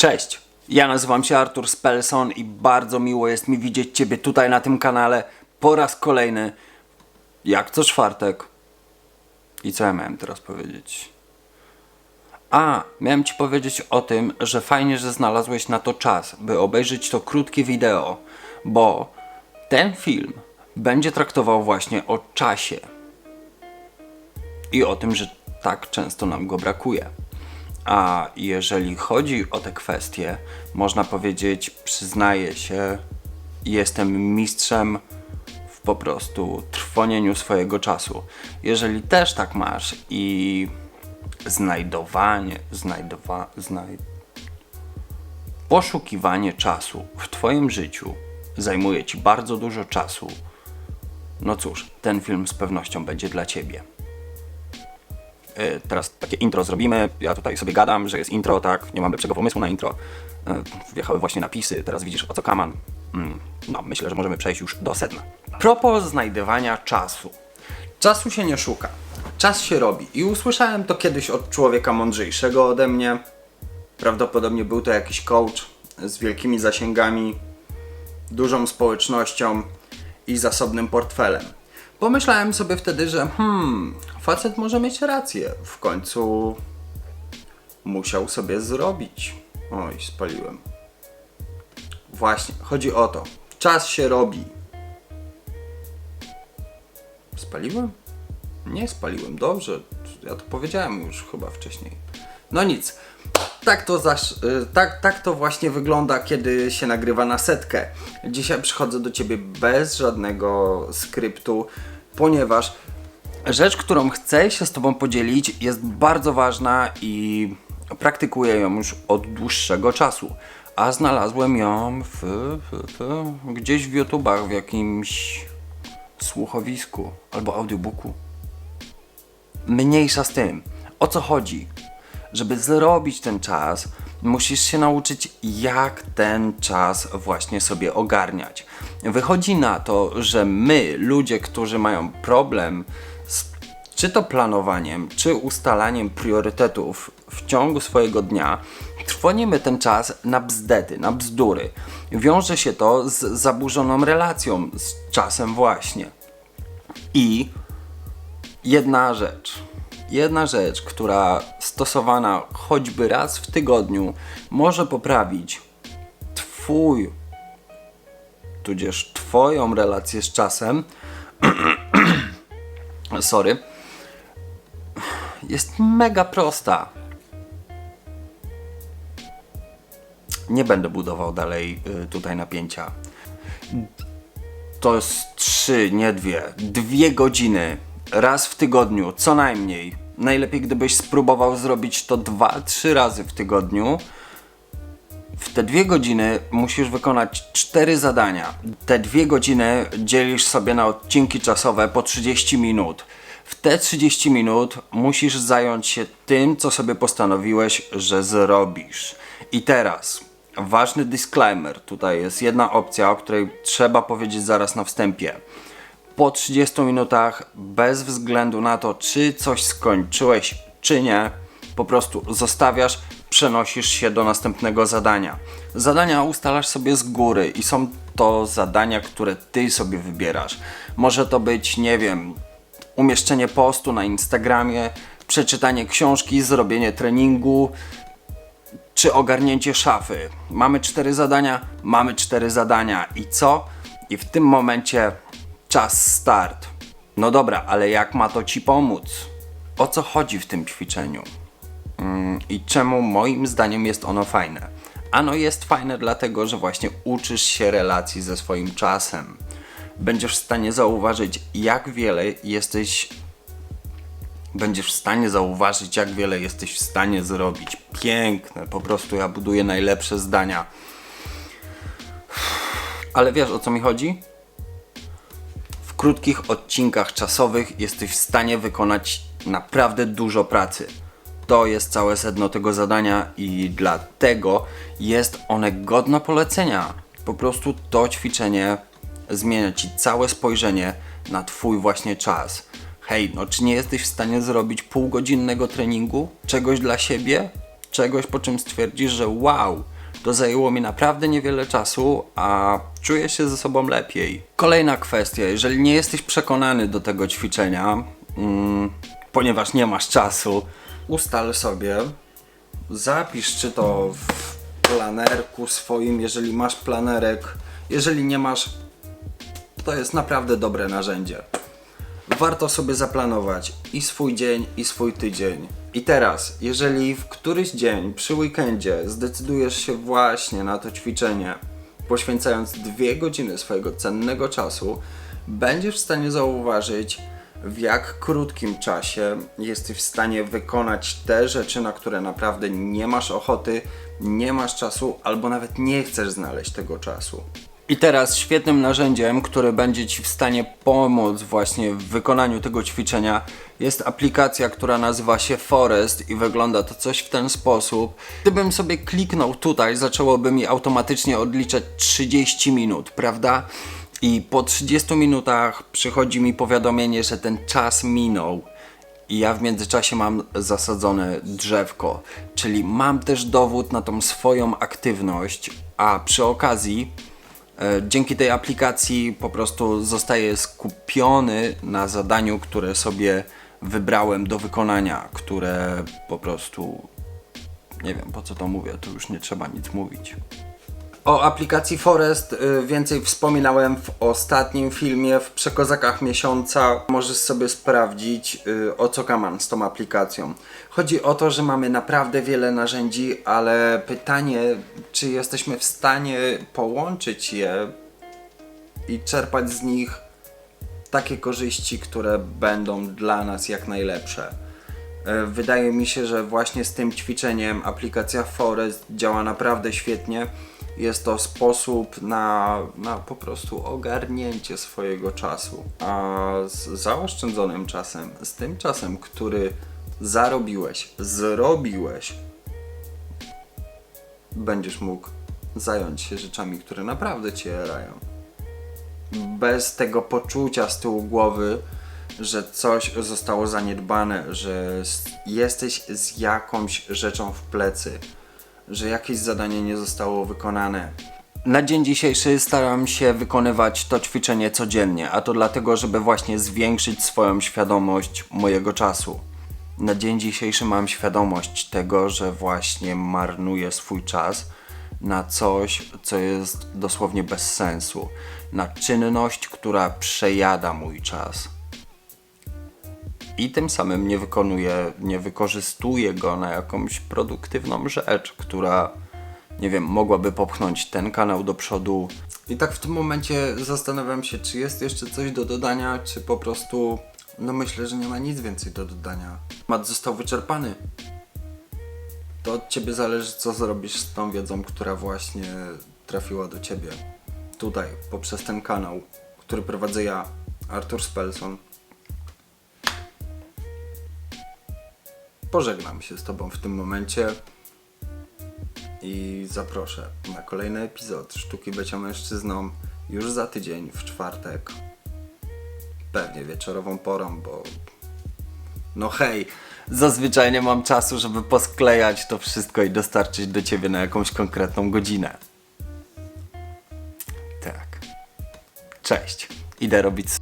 Cześć, ja nazywam się Artur Spelson i bardzo miło jest mi widzieć Ciebie tutaj na tym kanale po raz kolejny, jak co czwartek. I co ja miałem teraz powiedzieć? A, miałem Ci powiedzieć o tym, że fajnie, że znalazłeś na to czas, by obejrzeć to krótkie wideo, bo ten film będzie traktował właśnie o czasie i o tym, że tak często nam go brakuje. A jeżeli chodzi o te kwestie, można powiedzieć, przyznaję się, jestem mistrzem w po prostu trwonieniu swojego czasu. Jeżeli też tak masz i znajdowanie, znajdowa, znaj... poszukiwanie czasu w Twoim życiu zajmuje Ci bardzo dużo czasu, no cóż, ten film z pewnością będzie dla Ciebie. E, Teraz takie intro zrobimy. Ja tutaj sobie gadam, że jest intro, tak, nie mam lepszego pomysłu na intro. E, Wjechały właśnie napisy, teraz widzisz o co kaman. Mm, No, myślę, że możemy przejść już do sedna. Propos znajdywania czasu. Czasu się nie szuka. Czas się robi. I usłyszałem to kiedyś od człowieka mądrzejszego ode mnie. Prawdopodobnie był to jakiś coach z wielkimi zasięgami, dużą społecznością i zasobnym portfelem. Pomyślałem sobie wtedy, że hmm, facet może mieć rację. W końcu musiał sobie zrobić. Oj, spaliłem. Właśnie, chodzi o to. Czas się robi. Spaliłem? Nie spaliłem, dobrze. Ja to powiedziałem już chyba wcześniej. No nic. Tak to, zaś, y, tak, tak to właśnie wygląda, kiedy się nagrywa na setkę. Dzisiaj przychodzę do Ciebie bez żadnego skryptu, ponieważ rzecz, którą chcę się z Tobą podzielić, jest bardzo ważna i praktykuję ją już od dłuższego czasu. A znalazłem ją w, w, w, gdzieś w YouTubach, w jakimś słuchowisku albo audiobooku. Mniejsza z tym. O co chodzi? Żeby zrobić ten czas, musisz się nauczyć, jak ten czas właśnie sobie ogarniać. Wychodzi na to, że my, ludzie, którzy mają problem z czy to planowaniem, czy ustalaniem priorytetów w ciągu swojego dnia, trwonimy ten czas na bzdety, na bzdury. Wiąże się to z zaburzoną relacją z czasem właśnie. I jedna rzecz. Jedna rzecz, która stosowana choćby raz w tygodniu może poprawić Twój, tudzież Twoją relację z czasem. Sorry. Jest mega prosta. Nie będę budował dalej y, tutaj napięcia. To jest trzy, nie dwie, dwie godziny raz w tygodniu, co najmniej. Najlepiej, gdybyś spróbował zrobić to dwa, trzy razy w tygodniu. W te dwie godziny musisz wykonać cztery zadania. Te dwie godziny dzielisz sobie na odcinki czasowe po 30 minut. W te 30 minut musisz zająć się tym, co sobie postanowiłeś, że zrobisz. I teraz ważny disclaimer. Tutaj jest jedna opcja, o której trzeba powiedzieć zaraz na wstępie po 30 minutach, bez względu na to, czy coś skończyłeś, czy nie, po prostu zostawiasz, przenosisz się do następnego zadania. Zadania ustalasz sobie z góry i są to zadania, które ty sobie wybierasz. Może to być, nie wiem, umieszczenie postu na Instagramie, przeczytanie książki, zrobienie treningu, czy ogarnięcie szafy. Mamy cztery zadania, mamy cztery zadania i co? I w tym momencie czas start. No dobra, ale jak ma to ci pomóc? O co chodzi w tym ćwiczeniu? Mm, I czemu moim zdaniem jest ono fajne? Ano jest fajne dlatego, że właśnie uczysz się relacji ze swoim czasem. Będziesz w stanie zauważyć, jak wiele jesteś będziesz w stanie zauważyć, jak wiele jesteś w stanie zrobić. Piękne, po prostu ja buduję najlepsze zdania. Ale wiesz o co mi chodzi? Krótkich odcinkach czasowych jesteś w stanie wykonać naprawdę dużo pracy. To jest całe sedno tego zadania i dlatego jest one godne polecenia. Po prostu to ćwiczenie zmienia ci całe spojrzenie na twój właśnie czas. Hej, no czy nie jesteś w stanie zrobić półgodzinnego treningu? Czegoś dla siebie? czegoś, po czym stwierdzisz, że wow, to zajęło mi naprawdę niewiele czasu, a czuję się ze sobą lepiej. Kolejna kwestia, jeżeli nie jesteś przekonany do tego ćwiczenia, mm, ponieważ nie masz czasu, ustal sobie, zapisz czy to w planerku swoim, jeżeli masz planerek, jeżeli nie masz, to jest naprawdę dobre narzędzie. Warto sobie zaplanować i swój dzień, i swój tydzień. I teraz, jeżeli w któryś dzień przy weekendzie zdecydujesz się właśnie na to ćwiczenie, poświęcając dwie godziny swojego cennego czasu, będziesz w stanie zauważyć, w jak krótkim czasie jesteś w stanie wykonać te rzeczy, na które naprawdę nie masz ochoty, nie masz czasu, albo nawet nie chcesz znaleźć tego czasu. I teraz świetnym narzędziem, które będzie Ci w stanie pomóc właśnie w wykonaniu tego ćwiczenia jest aplikacja, która nazywa się Forest i wygląda to coś w ten sposób. Gdybym sobie kliknął tutaj, zaczęłoby mi automatycznie odliczać 30 minut, prawda? I po 30 minutach przychodzi mi powiadomienie, że ten czas minął. I ja w międzyczasie mam zasadzone drzewko, czyli mam też dowód na tą swoją aktywność, a przy okazji dzięki tej aplikacji po prostu zostaję skupiony na zadaniu, które sobie wybrałem do wykonania, które po prostu nie wiem po co to mówię, tu już nie trzeba nic mówić. O aplikacji Forest y, więcej wspominałem w ostatnim filmie w Przekozakach Miesiąca. Możesz sobie sprawdzić y, o co kaman z tą aplikacją. Chodzi o to, że mamy naprawdę wiele narzędzi, ale pytanie, czy jesteśmy w stanie połączyć je i czerpać z nich takie korzyści, które będą dla nas jak najlepsze. E, Wydaje mi się, że właśnie z tym ćwiczeniem aplikacja Forest działa naprawdę świetnie. Jest to sposób na, na po prostu ogarnięcie swojego czasu. A z zaoszczędzonym czasem, z tym czasem, który zarobiłeś, zrobiłeś, będziesz mógł zająć się rzeczami, które naprawdę cię jarają bez tego poczucia z tyłu głowy, że coś zostało zaniedbane, że jesteś z jakąś rzeczą w plecy, że jakieś zadanie nie zostało wykonane. Na dzień dzisiejszy staram się wykonywać to ćwiczenie codziennie, a to dlatego, żeby właśnie zwiększyć swoją świadomość mojego czasu. Na dzień dzisiejszy mam świadomość tego, że właśnie marnuję swój czas na coś, co jest dosłownie bez sensu, na czynność, która przejada mój czas. I tym samym nie wykonuję, nie wykorzystuję go na jakąś produktywną rzecz, która, nie wiem, mogłaby popchnąć ten kanał do przodu. I tak w tym momencie zastanawiam się, czy jest jeszcze coś do dodania, czy po prostu, no myślę, że nie ma nic więcej do dodania. Mat został wyczerpany to od ciebie zależy, co zrobisz z tą wiedzą, która właśnie trafiła do ciebie. Tutaj, poprzez ten kanał, który prowadzę ja, Artur Spelson. Pożegnam się z tobą w tym momencie i zaproszę na kolejny epizod Sztuki Bycia Mężczyzną już za tydzień, w czwartek. Pewnie wieczorową porą, bo no hej, zazwyczaj nie mam czasu, żeby posklejać to wszystko i dostarczyć do ciebie na jakąś konkretną godzinę. Tak. Cześć. Idę robić